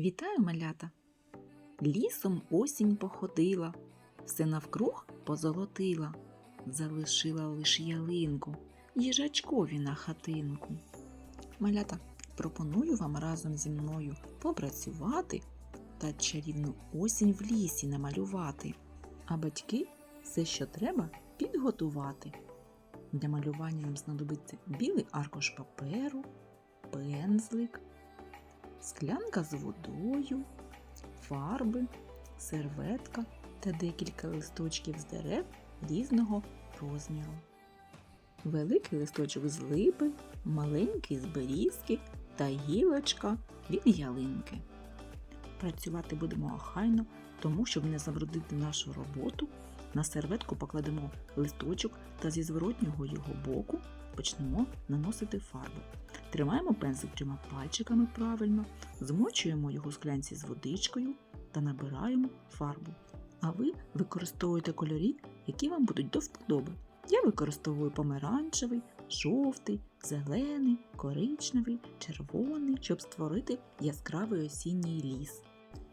Вітаю, малята! Лісом осінь походила, все навкруг позолотила, залишила лиш ялинку, їжачкові на хатинку. Малята, пропоную вам разом зі мною попрацювати та чарівну осінь в лісі намалювати, а батьки все, що треба, підготувати. Для малювання нам знадобиться білий аркуш паперу, пензлик, склянка з водою, фарби, серветка та декілька листочків з дерев різного розміру. Великий листочок з липи, маленький з берізки та гілочка від ялинки. Працювати будемо охайно, тому щоб не забруднити нашу роботу, на серветку покладемо листочок та зі зворотнього його боку почнемо наносити фарбу. Тримаємо пензлик трьома пальчиками правильно, змочуємо його в склянці з водичкою та набираємо фарбу. А ви використовуєте кольорі, які вам будуть до вподоби. Я використовую помаранчевий, жовтий, зелений, коричневий, червоний, щоб створити яскравий осінній ліс.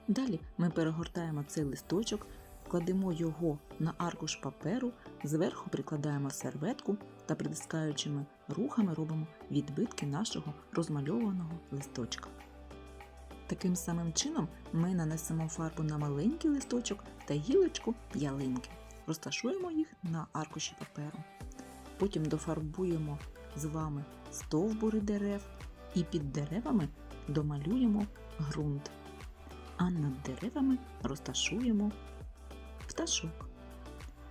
Далі ми перегортаємо цей листочок, кладемо його на аркуш паперу, зверху прикладаємо серветку та притискаючими рухами робимо відбитки нашого розмальованого листочка. Таким самим чином ми нанесемо фарбу на маленький листочок та гілочку ялинки. Розташуємо їх на аркуші паперу. Потім дофарбуємо з вами стовбури дерев і під деревами домалюємо ґрунт. А над деревами розташуємо пташок.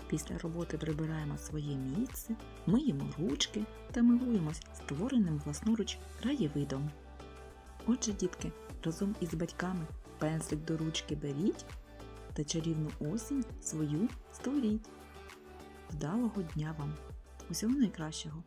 Після роботи прибираємо своє місце, миємо ручки та милуємось створеним власноруч краєвидом. Отже, дітки, разом із батьками пензлик до ручки беріть та чарівну осінь свою створіть. Вдалого дня вам! Усього найкращого!